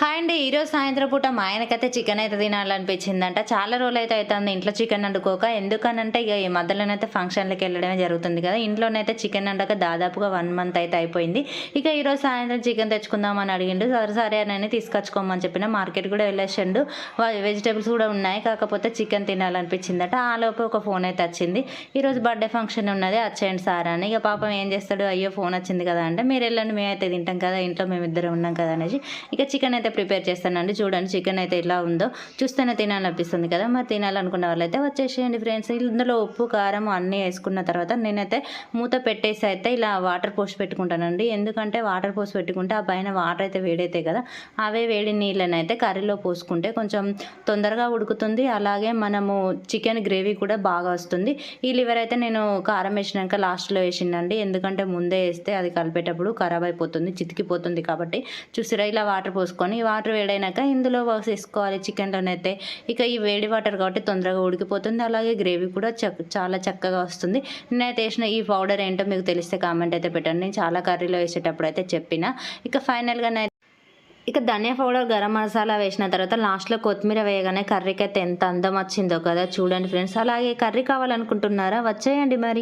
Hi అండి ఈరోజు సాయంత్రం పూట మా ఆయనకైతే చికెన్ అయితే తినాలనిపించిందంట. చాలా రోజులు అయితే అవుతుంది ఇంట్లో చికెన్ వండుకోక. ఎందుకనంటే ఇక ఈ మధ్యలోనైతే ఫంక్షన్లకి వెళ్ళడమే జరుగుతుంది కదా. ఇంట్లోనైతే చికెన్ వండక దాదాపుగా వన్ మంత్ అయితే అయిపోయింది. ఇక ఈరోజు సాయంత్రం చికెన్ తెచ్చుకుందామని అడిగిండు. సరే సరే అని తీసుకొచ్చుకోమని చెప్పిన మార్కెట్ కూడా వెళ్ళేసిండు. వెజిటేబుల్స్ కూడా ఉన్నాయి. కాకపోతే చికెన్ తినాలనిపించిందట. ఆ లోపు ఒక ఫోన్ అయితే వచ్చింది. ఈరోజు బర్త్డే ఫంక్షన్ ఉన్నది. వచ్చేయండి సార్ అని. ఇక పాపం ఏం చేస్తాడు అయ్యో ఫోన్ వచ్చింది కదా అంటే మీరు వెళ్ళండి మేమైతే తింటాం కదా. ఇంట్లో మేమిద్దరం ఉన్నాం కదా అనేసి ఇక చికెన్ అయితే ప్రిపేర్ చేస్తానండి. చూడండి చికెన్ అయితే ఎలా ఉందో. చూస్తేనే తినాలనిపిస్తుంది కదా. మరి తినాలనుకున్న వాళ్ళైతే వచ్చేసేయండి ఫ్రెండ్స్. ఇందులో ఉప్పు కారం అన్నీ వేసుకున్న తర్వాత నేనైతే మూత పెట్టేసి అయితే ఇలా వాటర్ పోసి పెట్టుకుంటానండి. ఎందుకంటే వాటర్ పోసి పెట్టుకుంటే ఆ పైన వాటర్ అయితే వేడైతాయి కదా. అవే వేడి నీళ్ళని అయితే కర్రీలో పోసుకుంటే కొంచెం తొందరగా ఉడుకుతుంది. అలాగే మనము చికెన్ గ్రేవీ కూడా బాగా వస్తుంది. ఈ లివర్ అయితే నేను కారం వేసినాక లాస్ట్లో వేసిండండి ఎందుకంటే ముందే వేస్తే అది కలిపేటప్పుడు ఖరాబ్ అయిపోతుంది చితికిపోతుంది కాబట్టి. చూసిరా ఇలా వాటర్ పోసుకొని ఈ వాటర్ వేడైనాక ఇందులో వేసుకోవాలి చికెన్లోనైతే ఇక ఈ వేడి వాటర్ కాబట్టి తొందరగా ఉడికిపోతుంది. అలాగే గ్రేవీ కూడా చాలా చక్కగా వస్తుంది. నేనైతే వేసిన ఈ పౌడర్ ఏంటో మీకు తెలిస్తే కామెంట్ అయితే పెట్టండి. నేను చాలా కర్రీలో వేసేటప్పుడు అయితే చెప్పిన. ఇక ఫైనల్గా ఇక ధనియా పౌడర్ గరం మసాలా వేసిన తర్వాత లాస్ట్లో కొత్తిమీర వేయగానే కర్రీకి అయితే ఎంత అందం వచ్చిందో కదా చూడండి ఫ్రెండ్స్. అలాగే కర్రీ కావాలనుకుంటున్నారా? వచ్చేయండి మరి.